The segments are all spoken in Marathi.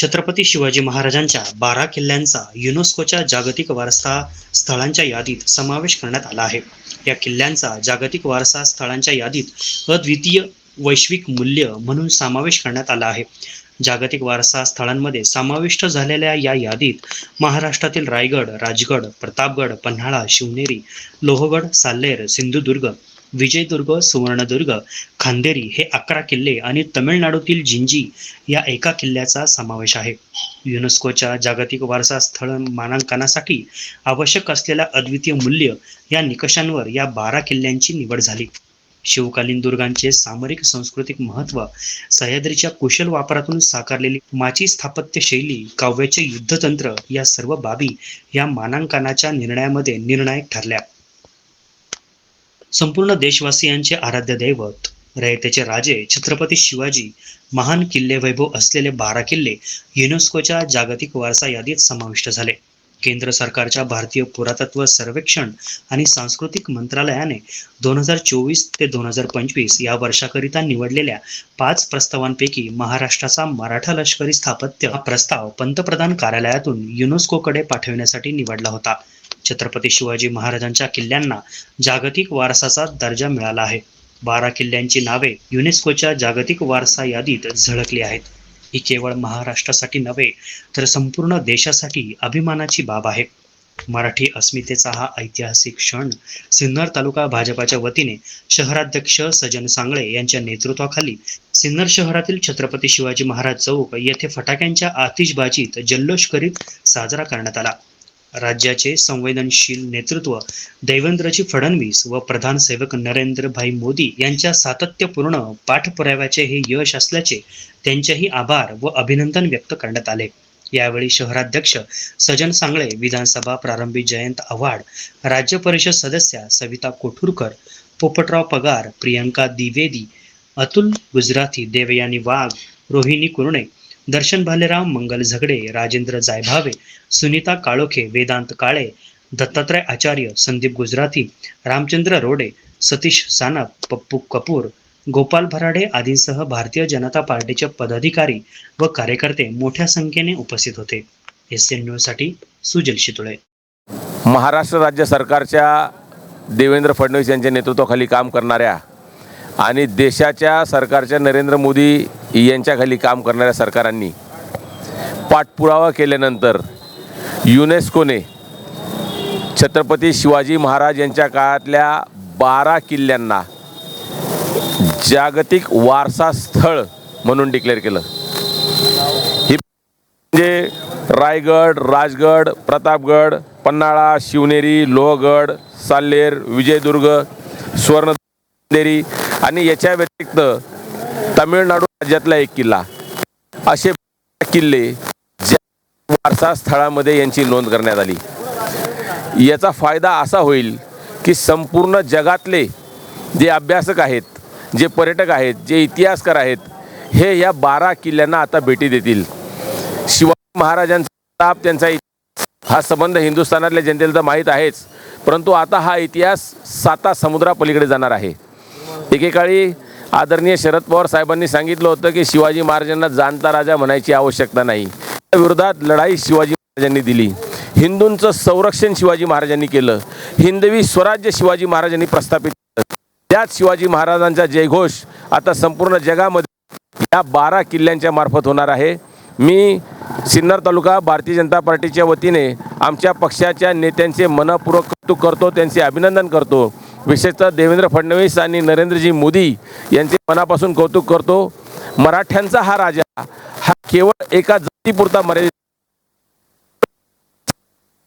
छत्रपती शिवाजी महाराजांच्या बारा किल्ल्यांचा युनेस्कोच्या जागतिक वारसा स्थळांच्या यादीत समावेश करण्यात आला आहे. या किल्ल्यांचा जागतिक वारसा स्थळांच्या यादीत अद्वितीय वैश्विक मूल्य म्हणून समावेश करण्यात आला आहे. जागतिक वारसा स्थळांमध्ये समाविष्ट झालेल्या या यादीत महाराष्ट्रातील रायगड राजगड प्रतापगड पन्हाळा शिवनेरी लोहगड साल्लेर सिंधुदुर्ग विजयदुर्ग सुवर्णदुर्ग खांदेरी हे अकरा किल्ले आणि तमिळनाडूतील जिंजी या एका किल्ल्याचा समावेश आहे. युनेस्कोच्या जागतिक वारसा स्थळ मानांकनासाठी आवश्यक असलेल्या अद्वितीय मूल्य या निकषांवर या बारा किल्ल्यांची निवड झाली. शिवकालीन दुर्गांचे सामरिक सांस्कृतिक महत्त्व सह्याद्रीच्या कुशल वापरातून साकारलेली माची स्थापत्य शैली काव्याचे युद्धतंत्र या सर्व बाबी या मानांकनाच्या निर्णयामध्ये निर्णायक ठरल्या. संपूर्ण देशवासियांचे आराध्य दैवत रयतेचे राजे छत्रपती शिवाजी महान किल्ले वैभव असलेले बारा किल्ले युनेस्कोच्या जागतिक वारसा यादीत समाविष्ट झाले. केंद्र सरकारच्या भारतीय पुरातत्व सर्वेक्षण आणि सांस्कृतिक मंत्रालयाने दोन हजार चोवीस ते दोन हजार पंचवीस या वर्षाकरिता निवडलेल्या पाच प्रस्तावांपैकी महाराष्ट्राचा मराठा लष्करी स्थापत्य हा प्रस्ताव पंतप्रधान कार्यालयातून युनेस्कोकडे पाठविण्यासाठी निवडला होता. छत्रपती शिवाजी महाराजांच्या किल्ल्यांना जागतिक वारसाचा दर्जा मिळाला आहे. बारा किल्ल्यांची नावे युनेस्कोच्या जागतिक वारसा यादीत झळकली आहेत. ही केवळ महाराष्ट्रासाठी नव्हे तर संपूर्ण देशासाठी अभिमानाची बाब आहे. मराठी अस्मितेचा हा ऐतिहासिक क्षण सिन्नर तालुका भाजपाच्या वतीने शहराध्यक्ष सजन सांगळे यांच्या नेतृत्वाखाली सिन्नर शहरातील छत्रपती शिवाजी महाराज चौक येथे फटाक्यांच्या आतिषबाजीत जल्लोष करीत साजरा करण्यात आला. राज्याचे संवेदनशील नेतृत्व देवेंद्रजी फडणवीस व प्रधान सेवक नरेंद्रभाई मोदी यांच्या सातत्यपूर्ण पाठपुराव्याचे हे यश असल्याचे त्यांचेही आभार व अभिनंदन व्यक्त करण्यात आले. यावेळी शहराध्यक्ष सजन सांगळे विधानसभा प्रारंभी जयंत आव्हाड राज्य परिषद सदस्या सविता कोठुरकर पोपटराव पगार प्रियंका द्विवेदी अतुल गुजराती देवयानी वाघ रोहिणी कुरणे दर्शन भालेराव मंगल झगडे राजेंद्र जायभावे सुनीता काळोखे वेदांत काळे दत्तात्रय आचार्य संदीप गुजराती रामचंद्र रोडे सतीश सानप पप्पू कपूर गोपाल भराडे आदींसह भारतीय जनता पार्टीचे पदाधिकारी व कार्यकर्ते मोठ्या संख्येने उपस्थित होते. एस एन न्यूजसाठी सुजल शितुळे. महाराष्ट्र राज्य सरकारच्या देवेंद्र फडणवीस यांच्या नेतृत्वाखाली काम करणाऱ्या आणि देशाच्या सरकारच्या नरेंद्र मोदी यांच्याखाली काम करणाऱ्या सरकारांनी पाठपुरावा केल्यानंतर युनेस्कोने छत्रपती शिवाजी महाराज यांच्या काळातल्या बारा किल्ल्यांना जागतिक वारसा स्थळ म्हणून डिक्लेअर केलं. ही म्हणजे रायगड राजगड प्रतापगड पन्हाळा शिवनेरी लोहगड साल्लेर विजयदुर्ग सुवर्णदेरी आणि याच्या व्यतिरिक्त तमिळनाडू राज्यातला एक किल्ला. असे किल्ले ज्या वारसा स्थळामध्ये यांची नोंद करण्यात आली. याचा फायदा असा होईल की संपूर्ण जगातले जे अभ्यासक आहेत जे पर्यटक आहेत जे इतिहासकार आहेत हे या बारा किल्ल्यांना आता भेटी देतील. शिवाजी महाराजांचा ताप त्यांचा इतिहास हा संबंध हिंदुस्थानातल्या जनतेला तर माहीत आहेच परंतु आता हा इतिहास साता समुद्रापलीकडे जाणार आहे. एकेकाळी आदरणीय शरद पवार साहेबांनी सांगितलं होतं की शिवाजी महाराजांना जाणता राजा म्हणायची आवश्यकता नाही. त्या विरोधात लढाई शिवाजी महाराजांनी दिली. हिंदूंचं संरक्षण शिवाजी महाराजांनी केलं. हिंदवी स्वराज्य शिवाजी महाराजांनी प्रस्थापित केलं. त्याच शिवाजी महाराजांचा जयघोष आता संपूर्ण जगामध्ये या बारा किल्ल्यांच्या मार्फत होणार आहे. मी सिन्नर तालुका भारतीय जनता पार्टीच्या वतीने आमच्या पक्षाच्या नेत्यांचे मनपूर्वक कौतुक करतो त्यांचे अभिनंदन करतो. विशेषतः देवेंद्र फडणवीस आणि नरेंद्रजी मोदी यांचे मनापासून कौतुक करतो. मराठ्यांचा हा राजा हा केवळ एका जातीपुरता मर्यादित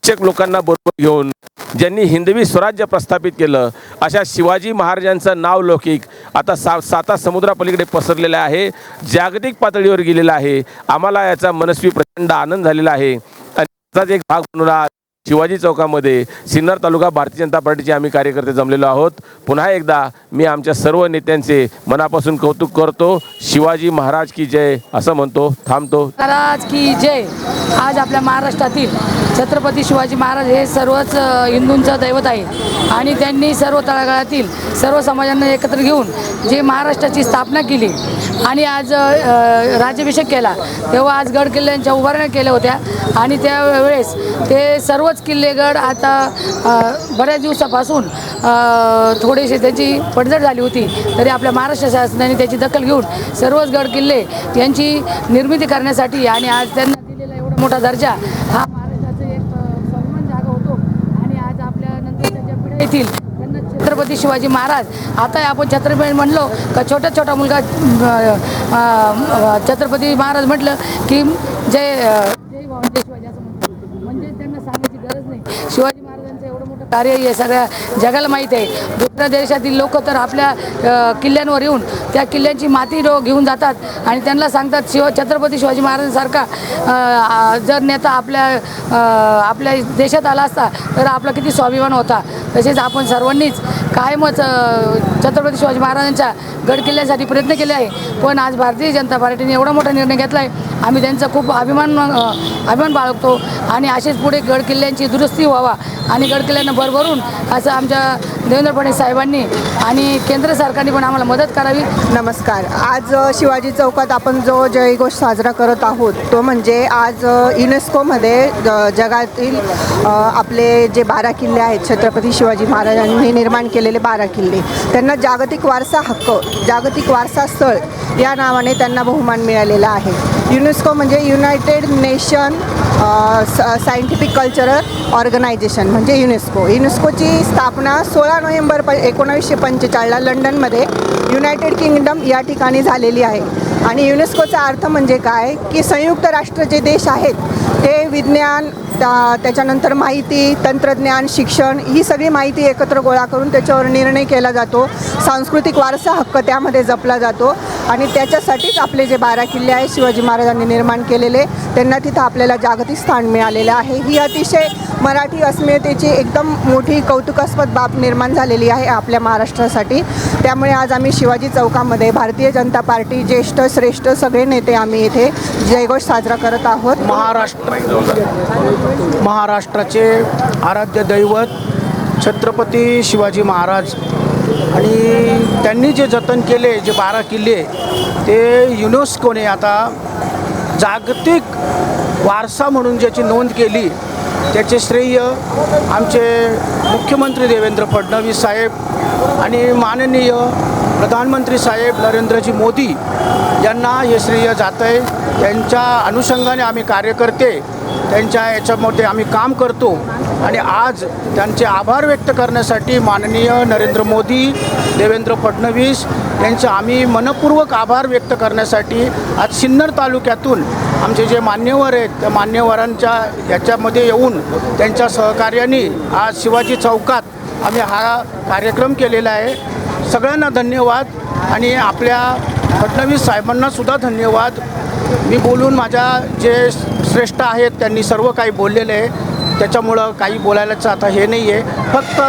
शिक्षक लोकांना बरोबर घेऊन ज्यांनी हिंदवी स्वराज्य प्रस्थापित केलं अशा शिवाजी महाराजांचं नाव लौकिक आता सा साता समुद्रापलीकडे पसरलेलं आहे जागतिक पातळीवर गेलेलं आहे. आम्हाला याचा मनस्वी प्रचंड आनंद झालेला आहे. आणि त्याचाच एक भाग म्हणून शिवाजी चौकामध्ये सिन्नर तालुका भारतीय जनता पार्टीचे आम्ही कार्यकर्ते जमलेलो आहोत. पुन्हा एकदा मी आमच्या सर्व नेत्यांचे मनापासून कौतुक करतो. शिवाजी महाराज की जय असं म्हणतो थांबतो. महाराज की जय. आज आपल्या महाराष्ट्रातील छत्रपती शिवाजी महाराज हे सर्वच हिंदूंचं दैवत आहे. आणि त्यांनी सर्व तळागाळातील सर्व समाजांना एकत्र घेऊन जे महाराष्ट्राची स्थापना केली आणि आज राज्याभिषेक केला तेव्हा आज गड किल्ल्यांच्या उभारण्या केल्या होत्या. आणि त्यावेळेस ते सर्व सर्वच किल्लेगड आता बऱ्याच दिवसापासून थोडेसे त्याची पडझड झाली होती. तरी आपल्या महाराष्ट्र शासनाने त्याची दखल घेऊन सर्वच गड किल्ले यांची निर्मिती करण्यासाठी आणि आज त्यांना दिलेला एवढा मोठा दर्जा हा महाराष्ट्राचं एक स्वाभिमान जागा होतो. आणि आज आपल्या नंतरच्या पिढ्या येतील. त्यांना छत्रपती शिवाजी महाराज. आता आपण छत्रपती म्हणलो का छोटा छोटा मुलगा छत्रपती महाराज म्हटलं की जय जय जय शिवाजी असं म्हणतो म्हणजे त्यांना सांगायची गरज नाही शिवाजी महाराजांचं एवढं मोठं कार्य हे सगळ्या जगाला माहीत आहे. प्रदेशातील देशातील लोक तर आपल्या किल्ल्यांवर येऊन त्या किल्ल्यांची माती घेऊन जातात. आणि त्यांना सांगतात शिव छत्रपती शिवाजी महाराजांसारखा जर नेता आपल्या आपल्या देशात आला असता तर आपला किती स्वाभिमान होता. तसेच आपण सर्वांनीच कायमच छत्रपती शिवाजी महाराजांच्या गड किल्ल्यासाठी प्रयत्न केले आहे. पण आज भारतीय जनता पार्टीने एवढा मोठा निर्णय घेतला आहे आम्ही त्यांचा खूप अभिमान अभिमान बाळगतो. आणि असेच पुढे गड किल्ल्यांची दुरुस्ती व्हावा आणि गड किल्ल्यांना भरभरून असं आमच्या देवेंद्र फडणवीस साहेबांनी आणि केंद्र सरकारने पण आम्हाला मदत करावी. नमस्कार. आज शिवाजी चौकात आपण जो जयघोष साजरा करत आहोत तो म्हणजे आज युनेस्कोमध्ये जगातील आपले जे बारा किल्ले आहेत छत्रपती शिवाजी महाराजांनी निर्माण केलेले बारा किल्ले. त्यांना जागतिक वारसा हक्क जागतिक वारसा स्थळ या नावाने त्यांना बहुमान मिळालेला आहे. युनेस्को म्हणजे United nation scientific cultural organisation म्हणजे युनेस्को. युनेस्कोची स्थापना सोळा नोव्हेंबर प एकोणावीसशे पंचेचाळीसला लंडनमध्ये युनायटेड किंगडम या ठिकाणी झालेली आहे. आणि युनेस्कोचा अर्थ म्हणजे काय? की संयुक्त राष्ट्र जे देश आहेत ते विज्ञान त्या त्याच्यानंतर माहिती तंत्रज्ञान शिक्षण ही सगळी माहिती एकत्र गोळा करून त्याच्यावर निर्णय केला जातो. सांस्कृतिक वारसा हक्क त्यामध्ये जपला जातो आणि त्याच्यासाठीच आपले जे बारा किल्ले आहेत शिवाजी महाराजांनी निर्माण केलेले त्यांना तिथं आपल्याला जागतिक स्थान मिळालेलं आहे. ही अतिशय मराठी अस्मितेची एकदम मोठी कौतुकास्पद बाब निर्माण झालेली आहे आपल्या महाराष्ट्रासाठी. त्यामुळे आज आम्ही शिवाजी चौकामध्ये भारतीय जनता पार्टी ज्येष्ठ श्रेष्ठ सगळे नेते आम्ही इथे जयघोष साजरा करत आहोत. महाराष्ट्र महाराष्ट्राचे आराध्य दैवत छत्रपती शिवाजी महाराज आणि त्यांनी जे जतन केले जे बारा किल्ले ते युनेस्कोने आता जागतिक वारसा म्हणून ज्याची नोंद केली त्याचे श्रेय आमचे मुख्यमंत्री देवेंद्र फडणवीस साहेब आणि माननीय प्रधानमंत्री साहेब नरेंद्रजी मोदी यांना हे श्रेय जातं आहे त्यांच्या अनुषंगाने आम्ही कार्यकर्ते त्यांच्या याच्यामध्ये आम्ही काम करतो. आणि आज त्यांचे आभार व्यक्त करण्यासाठी माननीय नरेंद्र मोदी देवेंद्र फडणवीस यांचे आम्ही मनपूर्वक आभार व्यक्त करण्यासाठी आज सिन्नर तालुक्यातून आमचे जे मान्यवर आहेत त्या मान्यवरांच्या याच्यामध्ये येऊन त्यांच्या सहकार्याने आज शिवाजी चौकात आम्ही हा कार्यक्रम केलेला आहे. सगळ्यांना धन्यवाद आणि आपल्या फडणवीस साहेबांनासुद्धा धन्यवाद. मी बोलून माझ्या जे श्रेष्ठ आहेत त्यांनी सर्व काही बोललेलं आहे. त्याच्यामुळं काही बोलायलाच आता हे नाही आहे फक्त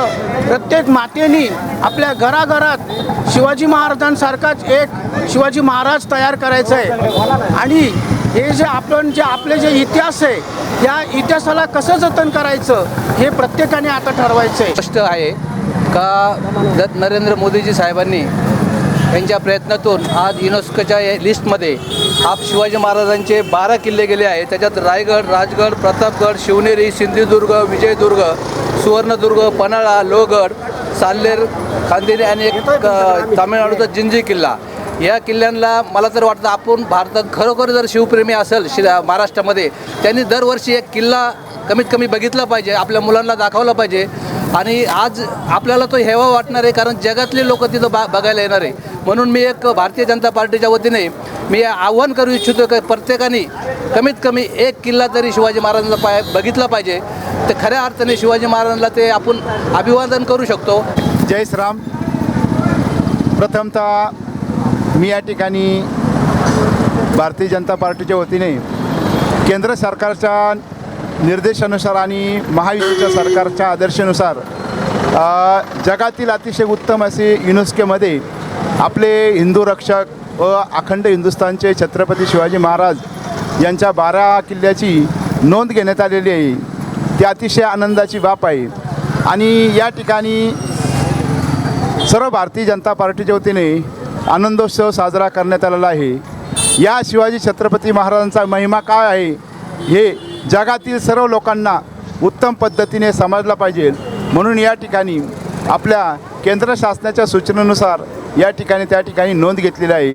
प्रत्येक मातेनी आपल्या घराघरात शिवाजी महाराजांसारखाच एक शिवाजी महाराज तयार करायचं आहे आणि हे जे आपण जे आपले जे इतिहास आहे या इतिहासाला कसं जतन करायचं हे प्रत्येकाने आता ठरवायचं आहे स्पष्ट आहे का नरेंद्र मोदीजी साहेबांनी यांच्या प्रयत्नातून आज युनेस्कोच्या या लिस्टमध्ये आप शिवाजी महाराजांचे बारा किल्ले गेले आहेत. त्याच्यात रायगड राजगड प्रतापगड शिवनेरी सिंधुदुर्ग विजयदुर्ग सुवर्णदुर्ग पन्हाळा लोहगड साल्लेर खांदेरी आणि एक तामिळनाडूचा जिंजी किल्ला. या किल्ल्यांना मला तर वाटतं आपण भारतात खरोखर जर शिवप्रेमी असेल शि महाराष्ट्रामध्ये त्यांनी दरवर्षी एक किल्ला कमीत कमी बघितला पाहिजे आपल्या मुलांना दाखवला पाहिजे. आणि आज आपल्याला तो हेवा वाटणार आहे कारण जगातले लोक तिथं बा बघायला येणार आहे. म्हणून मी एक भारतीय जनता पार्टीच्या वतीने मी आव्हान करू इच्छितो की प्रत्येकाने कमीत कमी एक किल्ला तरी शिवाजी महाराजांचा पाय बघितला पाहिजे. तर खऱ्या अर्थाने शिवाजी महाराजांना ते आपण अभिवादन करू शकतो. जय श्रीराम प्रथमतः मी या ठिकाणी भारतीय जनता पार्टीच्या वतीने केंद्र सरकारच्या निर्देशानुसार आणि महायुतीच्या सरकारच्या आदर्शानुसार जगातील अतिशय उत्तम असे युनेस्कोमध्ये आपले हिंदू रक्षक व अखंड हिंदुस्थानचे छत्रपती शिवाजी महाराज यांच्या बारा किल्ल्याची नोंद घेण्यात आलेली आहे. ती अतिशय आनंदाची बाब आहे. आणि या ठिकाणी सर्व भारतीय जनता पार्टीच्या वतीने आनंदोत्सव साजरा करण्यात आलेला आहे. या शिवाजी छत्रपती महाराजांचा महिमा काय आहे? हे जगातील सर्व लोकांना उत्तम पद्धतीने समजला पाहिजे. म्हणून या ठिकाणी आपल्या केंद्र शासनाच्या सूचनेनुसार या ठिकाणी त्या ठिकाणी नोंद घेतलेली आहे.